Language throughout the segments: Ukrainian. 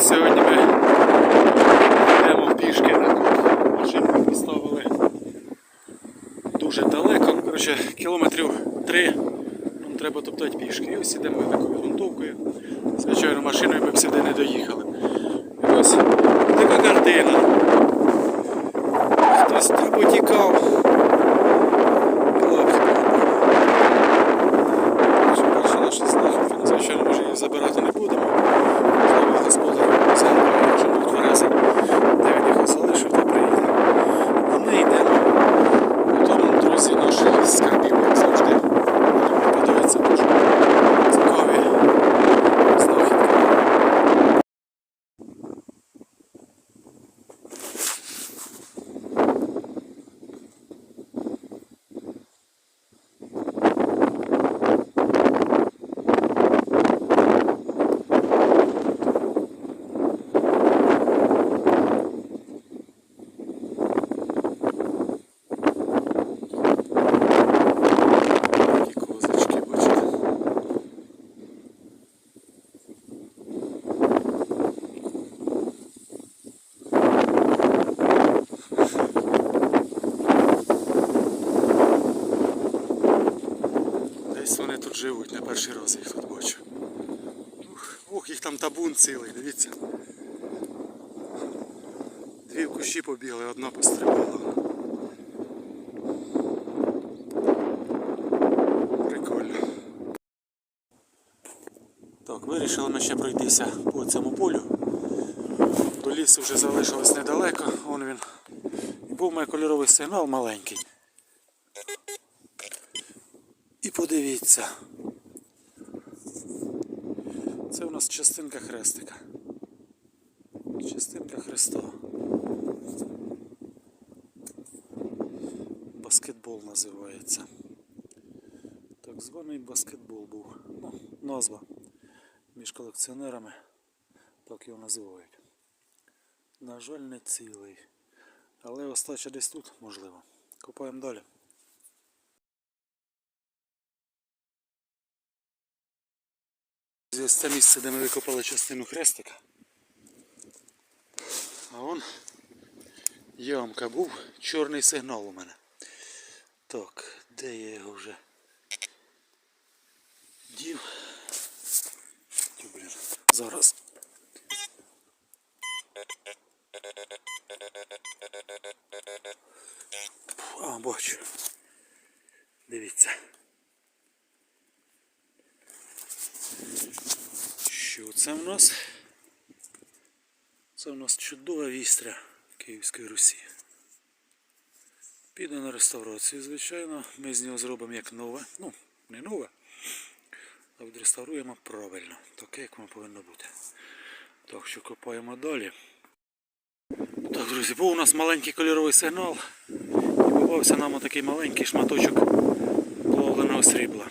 Сьогодні ми йдемо пішки на тут. Машину поставили дуже далеко. Коротше, кілометрів три нам треба топтати пішки. І ось ідемо такою грунтовкою. Звичайно, машиною ми б сюди не доїхали. І ось така картина. Хтось там потікав. Лапки Що перше наша знахідка. Звичайно, ми ж її забирати не будемо. Можливо, господар згадує, якщо був два рази, де він його залишив, то приїде. А ми йдемо. У тому, друзі, наш скарбів, як завжди. Подивіться, дуже цікаві знахідки. Такі козочки, бачите. Вони тут живуть, не перший раз їх тут бачу. Ох, їх там табун цілий, дивіться. Дві в кущі побігли, одна пострибала. Прикольно. Так, вирішили ми ще пройтися по цьому полю. До лісу вже залишилось недалеко. Вон він. І був мій кольоровий сигнал маленький. І подивіться. Це у нас частинка хрестика. Частинка Христа. Баскетбол називається. Так званий баскетбол був. Ну, назва між колекціонерами. Так його називають. На жаль, не цілий. Але остача десь тут, можливо. Копаємо далі. Ось це місце, де ми викопали частину хрестика. А он ямка був, чорний сигнал у мене. Так, де я його вже дів? Тю, блін, зараз. А, бачу. Дивіться. Що це в нас? Це в нас чудова вістря Київської Русі. Піде на реставрацію, звичайно. Ми з нього зробимо як нове. Ну, не нове, а відреставруємо правильно, таке, як воно повинно бути. Так що копаємо далі. Так, друзі, був у нас маленький кольоровий сигнал. І попався нам отакий маленький шматочок плавленого срібла.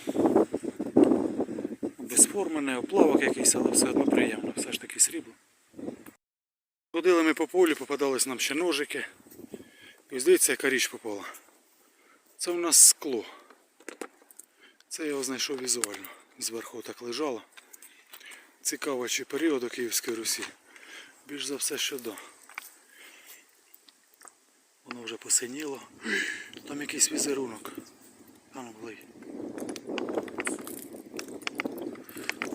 Безформений оплавок якийсь, але все одно приємно. Все ж таки срібло. Ходили ми по полю, попадались нам ще ножики. І дивіться, яка річ попала. Це у нас скло. Це я його знайшов візуально. Зверху так лежало. Цікаво, чи періоду Київської Русі. Більш за все, що до. Воно вже посиніло. Там якийсь візерунок. А ну, глий.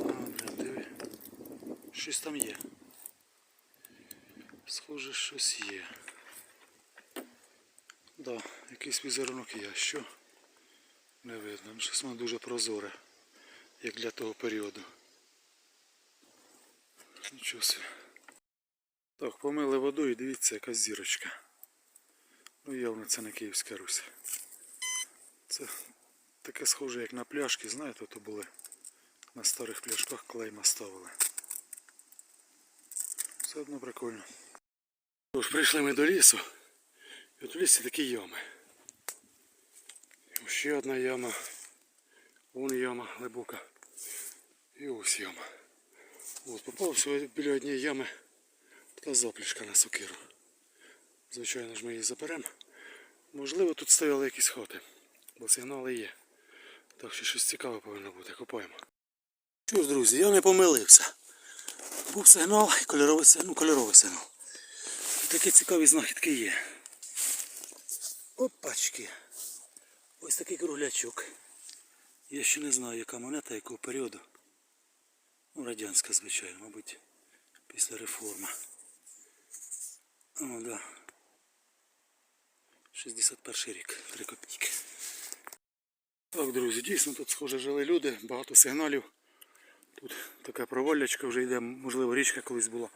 А, блін, диви. Щось там є. Схоже, щось є. Да, якийсь візерунок є. Що? Не видно. Ну, Щось воно дуже прозоре, як для того періоду. Нічого собі. Так, помили водою і дивіться, якась зірочка. Ну явно це не Київська Русь. Це таке схоже, як на пляшки, знаєте, то були на старих пляшках клейма ставили. Все одно прикольно. Тож, прийшли ми до лісу. І от в лісі такі ями. І ще одна яма. Вон яма глибока. І ось яма. От попав всього біля однієї ями така заплішка на сокиру. Звичайно ж ми її заберемо. Можливо тут стояли якісь хати, бо сигнали є. Так що щось цікаве повинно бути. Копаємо. Що ж, друзі, я не помилився. Був сигнал, кольоровий сигнал, ну, кольоровий сигнал. Такі цікаві знахідки є. Опачки. Ось такий круглячок. Я ще не знаю, яка монета, якого періоду. Ну, радянська, звичайно, мабуть, після реформи. О, да. 61 рік, 3 копійки. Так, друзі, дійсно тут схоже жили люди, багато сигналів. Тут така проваллячка вже йде, можливо, річка колись була.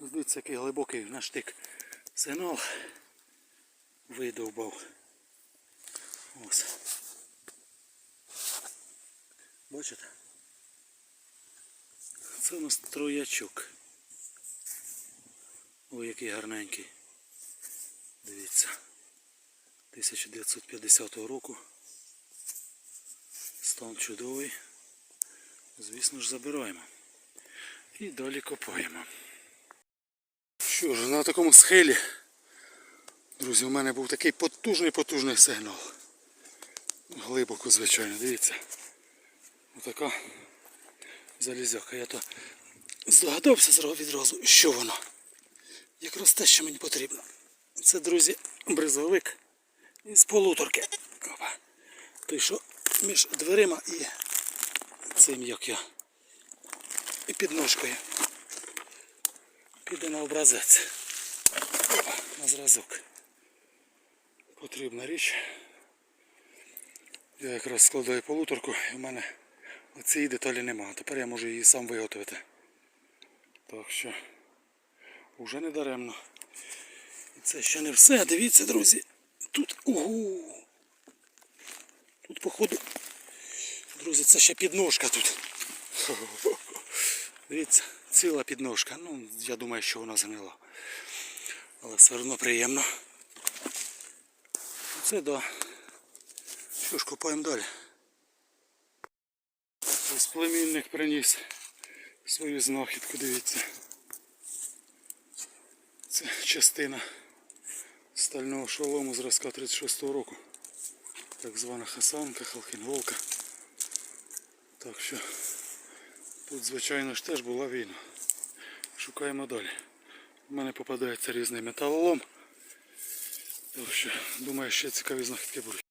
Дивіться, який глибокий наш тик сигнал видовбав. Ось. Бачите? Це у нас троячок. Ой, який гарненький. Дивіться. 1950 року. Стан чудовий. Звісно ж, забираємо. І далі копаємо. Що ж, на такому схилі, друзі, у мене був такий потужний потужний сигнал. Глибоко, звичайно, дивіться. Отака залізяка. Я то здогадався зразу відразу, що воно. Якраз те, що мені потрібно. Це, друзі, бризовик із полуторки. Той, що між дверима і цим як я. І підножкою. Піде на образець. На зразок. Потрібна річ. Я якраз складаю полуторку і в мене цієї деталі нема. Тепер я можу її сам виготовити. Так що вже не даремно. І це ще не все. Дивіться, друзі. Тут угу. Тут походу. Друзі, це ще підножка тут. Дивіться, ціла підножка. Ну, я думаю, що вона згнила. Але все одно приємно. Це да. Що ж, копаємо далі. Ось племінник приніс свою знахідку, дивіться. Це частина стального шолому зразка 36-го року. Так звана хасанка, халкінголка. Так що тут, звичайно ж, теж була війна. Шукаємо далі. У мене попадається різний металолом. Так що, думаю, ще цікаві знахідки будуть.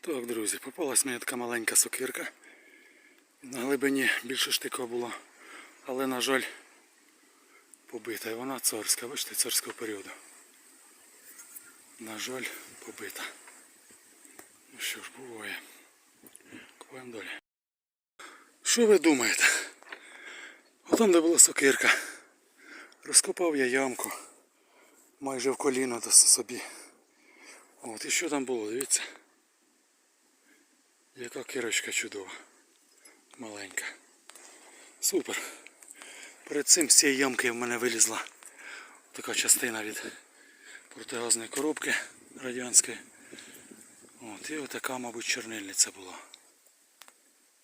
Так, друзі, попалась мені така маленька сокирка. На глибині більше штика була, але, на жаль, побита. І вона царська, бачите, царського періоду. На жаль, побита. Ну що ж, буває. Купаємо далі. Що ви думаєте? Отам, де була сокирка. Розкопав я ямку. Майже в коліно до собі. От і що там було, дивіться. Яка кирочка чудова. Маленька. Супер. Перед цим з цієї ямки в мене вилізла така частина від протигазної коробки радянської. От, і отака, мабуть, чорнильниця була.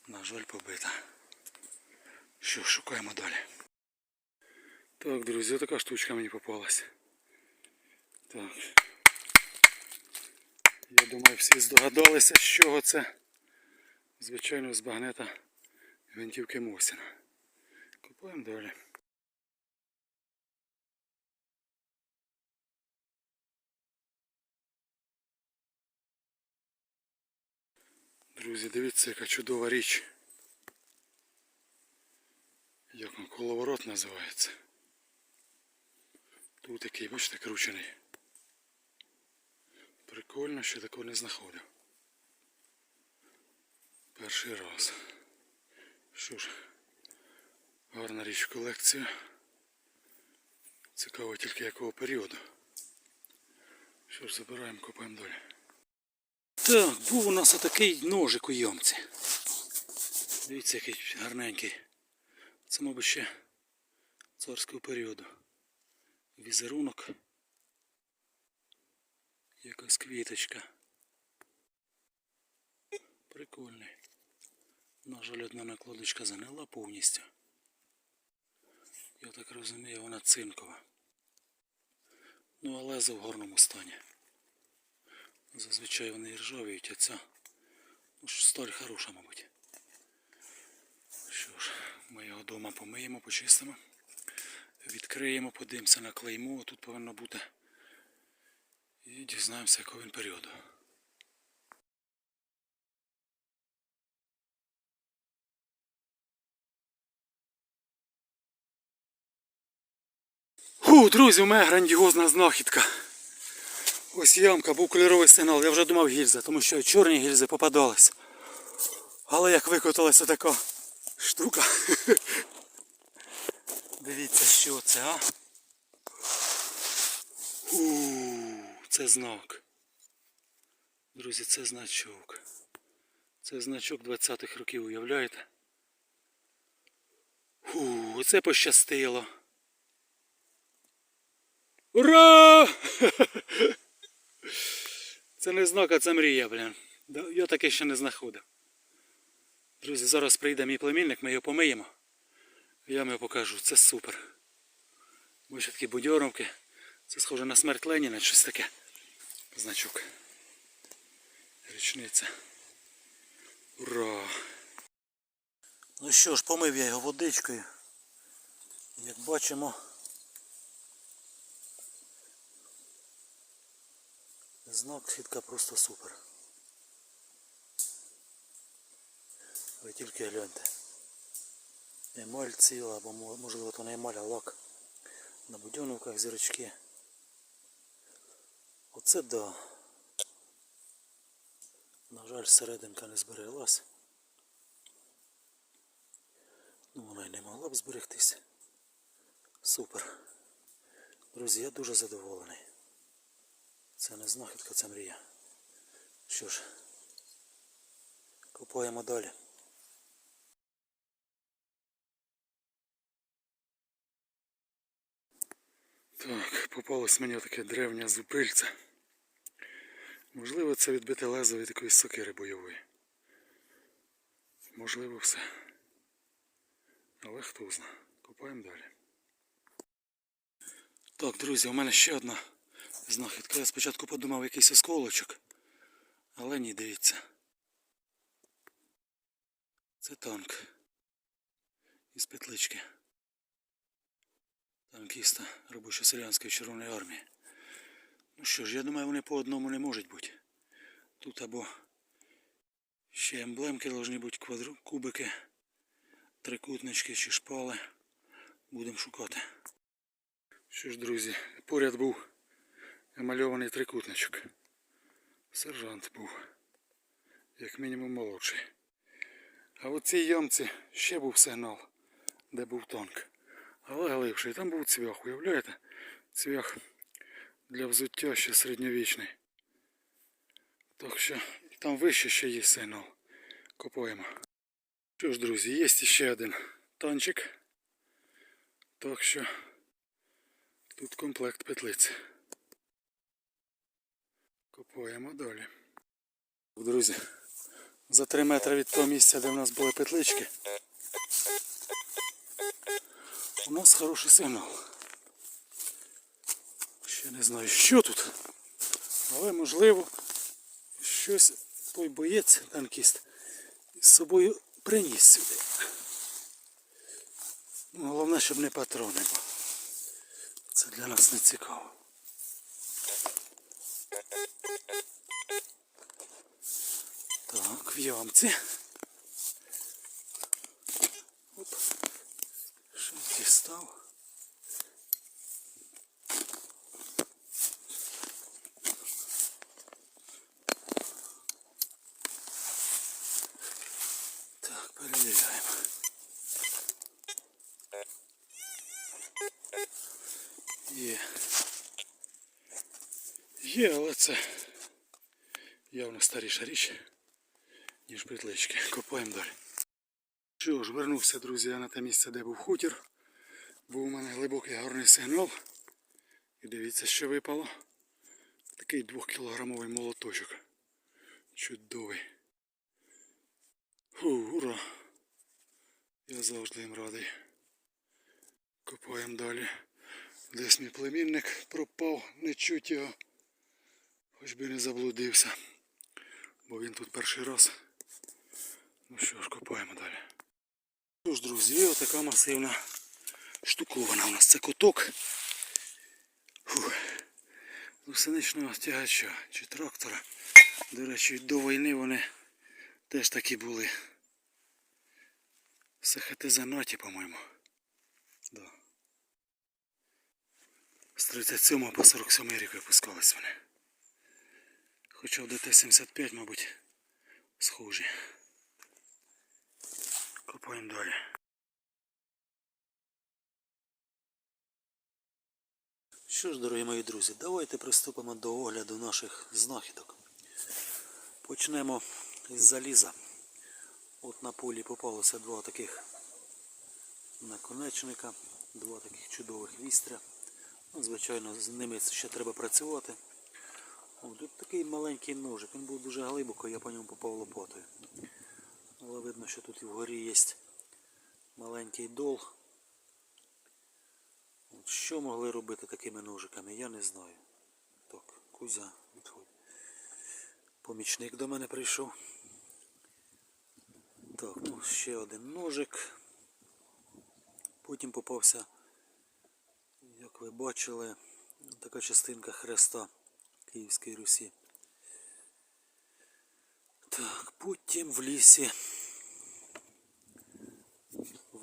На жаль, побита. Що, шукаємо далі. Так, друзі, така штучка мені попалась. Так. Я думаю, всі здогадалися, з чого це. Звичайно, з багнета гвинтівки Мосіна. Купуємо далі. Друзі, дивіться, яка чудова річ. Як він коловорот називається. Тут такий, бачите, кручений. Прикольно, що такого не знаходив. Перший раз. Що ж, гарна річ в колекцію. Цікаво тільки якого періоду. Що ж, забираємо, копаємо далі. Так, був у нас отакий ножик у ямці. Дивіться, який гарненький. Це, мабуть, ще царського періоду. Візерунок. Якась квіточка. Прикольний. На жаль, одна накладочка занила повністю. Я так розумію, вона цинкова. Ну, але за в гарному стані. Зазвичай вони ржавіють, а ця Ну, сталь хороша, мабуть. Що ж, ми його вдома помиємо, почистимо. Відкриємо, подивимося на клеймо, тут повинно бути. І дізнаємося, якого він періоду. Фу, друзі, у мене грандіозна знахідка. Ось ямка, був кольоровий сигнал. Я вже думав гільза, тому що чорні гільзи попадались. Але як викоталася така штука. Дивіться, що це, а? У, це знак. Друзі, це значок. Це значок 20-х років, уявляєте? Фу, оце пощастило. Ура! Це не знак, а це мрія, блін. Я таке ще не знаходив. Друзі, зараз прийде мій племінник, ми його помиємо. Я вам його покажу. Це супер. Бачите такі будьоровки. Це схоже на смерть Леніна, щось таке. Значок. Річниця. Ура! Ну що ж, помив я його водичкою. Як бачимо. Знак сітка просто супер. Ви тільки гляньте. Емаль ціла, або мо- можливо то не емаль, а лак. На будьоновках зірочки. Оце да. На жаль, серединка не збереглась. Ну вона й не могла б зберегтись. Супер. Друзі, я дуже задоволений. Це не знахідка, це мрія. Що ж, купуємо далі. Так, попалось мені таке древнє зупильце. Можливо, це відбите лезо від якоїсь сокири бойової. Можливо, все. Але хто зна. Купаємо далі. Так, друзі, у мене ще одна знахідка. Я спочатку подумав якийсь осколочок. Але ні, дивіться. Це танк. Із петлички. Танкіста робочо-селянської Червоної армії. Ну що ж, я думаю, вони по одному не можуть бути. Тут або ще емблемки повинні бути квадру... кубики, трикутнички чи шпали. Будемо шукати. Що ж, друзі, поряд був емальований трикутничок. Сержант був, як мінімум молодший. А в цій ямці ще був сигнал, де був танк. Але глибший, там був цвях, уявляєте? Цвях для взуття ще середньовічний. Так що там вище ще є сигнал. Копаємо. Що ж, друзі, є ще один танчик. Так що тут комплект петлиць. Копаємо далі. Друзі, за 3 метри від того місця, де в нас були петлички, у нас хороший сигнал. Ще не знаю, що тут, але можливо щось той боєць, танкіст, з собою приніс сюди. Ну, головне, щоб не патрони, бо це для нас не цікаво. в ямці. Оп. Щось дістав. Так, перевіряємо. Є. Є, але це явно старіша річ, Ніж петлички. Копаємо далі. Що ж, вернувся, друзі, на те місце, де був хутір. Був у мене глибокий гарний сигнал. І дивіться, що випало. Такий двохкілограмовий молоточок. Чудовий. Фу, ура! Я завжди їм радий. Копаємо далі. Десь мій племінник пропав, не чуть його. Хоч би не заблудився. Бо він тут перший раз. Ну що ж, копаємо далі. Ну ж, друзі, отака масивна штуковина у нас. Це куток. Гусеничного тягача чи трактора. До речі, до війни вони теж такі були. СХТ занаті, по-моєму. Да. З 37 по 47 рік випускались вони. Хоча в ДТ-75, мабуть, схожі. Копаємо далі. Що ж, дорогі мої друзі, давайте приступимо до огляду наших знахідок. Почнемо з заліза. От на полі попалося два таких наконечника, два таких чудових вістря. Ну, звичайно, з ними ще треба працювати. О, тут такий маленький ножик, він був дуже глибоко, я по ньому попав лопатою. Але видно, що тут і вгорі є маленький дол. От що могли робити такими ножиками, я не знаю. Так, Кузя, відходь. Помічник до мене прийшов. Так, ну ще один ножик. Потім попався, як ви бачили, така частинка хреста Київської Русі. Так, потім в лісі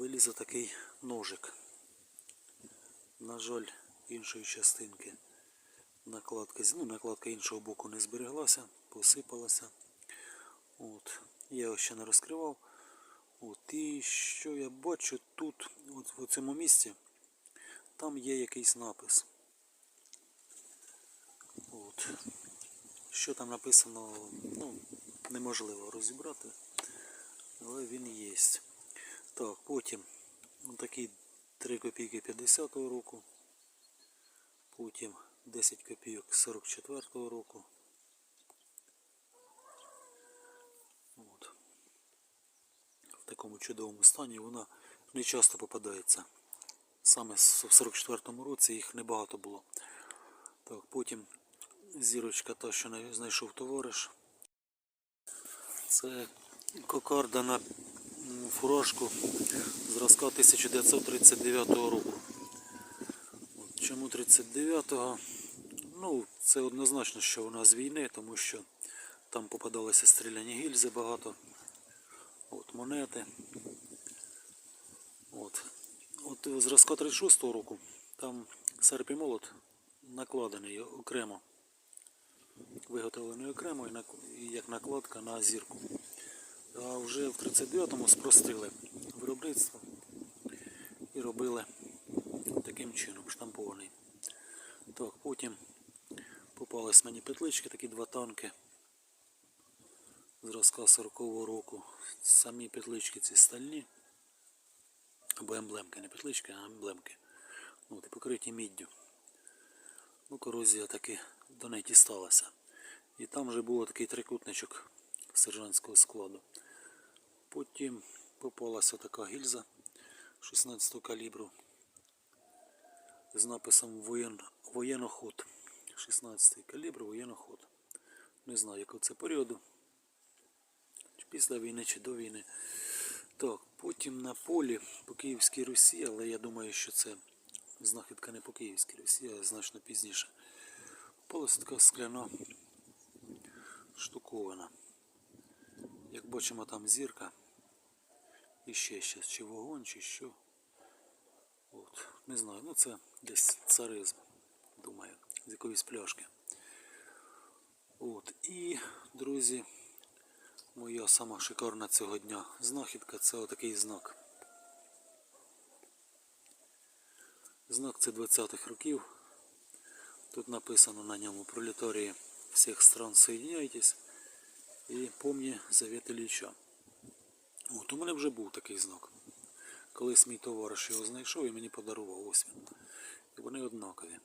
виліз отакий ножик. На жаль, іншої частинки накладки, ну, накладка іншого боку не збереглася, посипалася. От. Я його ще не розкривав. От. І що я бачу тут, от в цьому місці, там є якийсь напис. От. Що там написано, ну, неможливо розібрати, але він є. Так, потім такі 3 копійки 50-го року, потім 10 копійок 44-го року. От. В такому чудовому стані вона не часто попадається. Саме в 44-му році їх небагато було. Так, потім зірочка та, що знайшов товариш. Це кокарда на фуражку зразка 1939 року. Чому 39-го? Ну, це однозначно, що вона з війни, тому що там попадалися стріляні гільзи багато. От монети. От. От зразка 36-го року там серп і молот накладений окремо. Виготовлений окремо і як накладка на зірку. А вже в 39-му спростили виробництво і робили таким чином, штампований. Так, потім попались мені петлички, такі два танки зразка 40-го року. Самі петлички ці стальні. Або емблемки, не петлички, а емблемки. От, і покриті міддю. Ну, корозія таки до неї дісталася. І там вже був такий трикутничок сержантського складу. Потім попалася така гільза 16 калібру з написом воєн... воєноход. 16 калібр воєноход. Не знаю, якого це періоду. Чи після війни, чи до війни. Так, потім на полі по Київській Русі, але я думаю, що це знахідка не по Київській Русі, а значно пізніше. Попалася така скляна штуковина. Як бачимо, там зірка. І ще щось, чи вогонь, чи що. От, не знаю, ну це десь царизм, думаю, з якоїсь пляшки. От, і, друзі, моя сама шикарна цього дня знахідка це отакий знак. Знак це 20-х років. Тут написано на ньому пролетарії всіх стран соединяйтесь і помні завет Ілліча. От у мене вже був такий знак. Колись мій товариш його знайшов і мені подарував ось він. І вони однакові.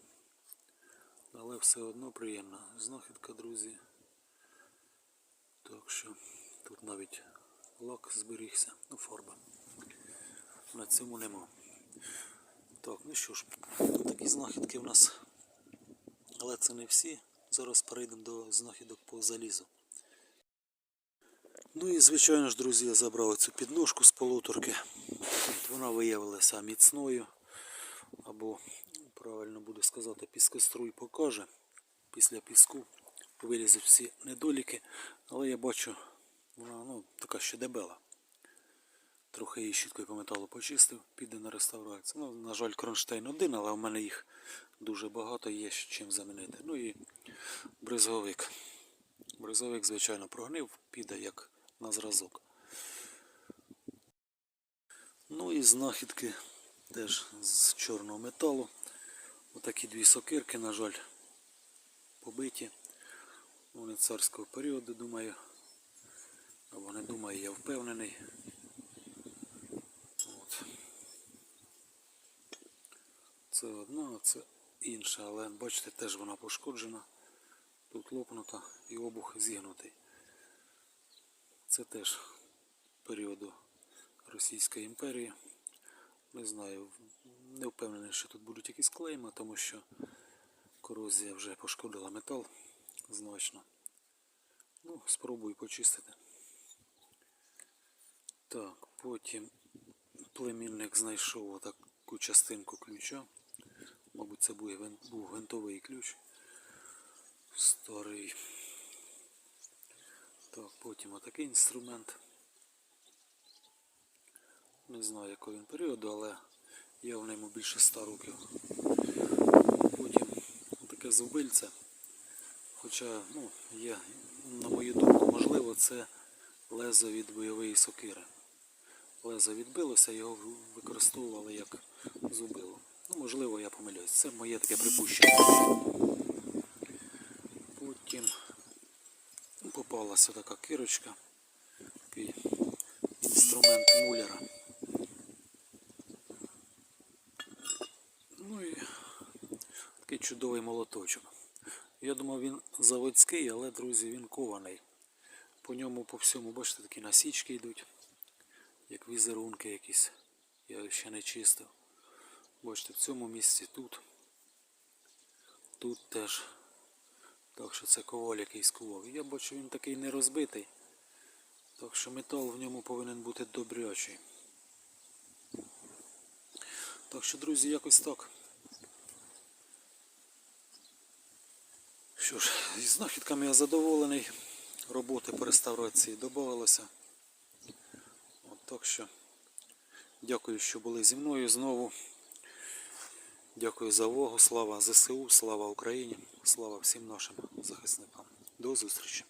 Але все одно приємна знахідка, друзі. Так що тут навіть лак зберігся, ну фарба. На цьому нема. Так, ну що ж, такі знахідки в нас. Але це не всі. Зараз перейдемо до знахідок по залізу. Ну і звичайно ж, друзі, я забрав цю підножку з полуторки. Вона виявилася міцною. Або, правильно буде сказати, піскоструй покаже. Після піску вилізуть всі недоліки. Але я бачу, вона ну, така ще дебела. Трохи її щіткою по металу почистив, піде на реставрацію. Ну, на жаль, кронштейн один, але в мене їх дуже багато, є чим замінити. Ну і бризговик. Бризовик, звичайно, прогнив, піде як на зразок. Ну і знахідки теж з чорного металу. Отакі дві сокирки, на жаль, побиті. Вони царського періоду, думаю. Або не думаю, я впевнений. От. Це одна, а це інша, але бачите, теж вона пошкоджена. Тут лопнута і обух зігнутий. Це теж періоду Російської імперії. Не знаю, не впевнений, що тут будуть якісь клейми, тому що корозія вже пошкодила метал значно. Ну, спробую почистити. Так, потім племінник знайшов таку частинку ключа. Мабуть, це був гвинтовий ключ. Старий. Так, потім отакий інструмент. Не знаю, якого він періоду, але я в ньому більше 100 років. Потім таке зубильце. Хоча, ну, є, на мою думку, можливо, це лезо від бойової сокири. Лезо відбилося, його використовували як зубило. Ну, можливо, я помиляюсь. Це моє таке припущення. Потім попалася така кирочка, такий інструмент муляра. Ну і такий чудовий молоточок. Я думав він заводський, але, друзі, він кований. По ньому по всьому, бачите, такі насічки йдуть, як візерунки якісь. Я ще не чистив. Бачите, в цьому місці тут. Тут теж. Так що це коваль якийсь ковав. Я бачу, він такий не розбитий. Так що метал в ньому повинен бути добрячий. Так що, друзі, якось так. Що ж, із знахідками я задоволений. Роботи по реставрації додавалося. Так що дякую, що були зі мною знову. Дякую за увагу. Слава ЗСУ, слава Україні, слава всім нашим захисникам. До зустрічі!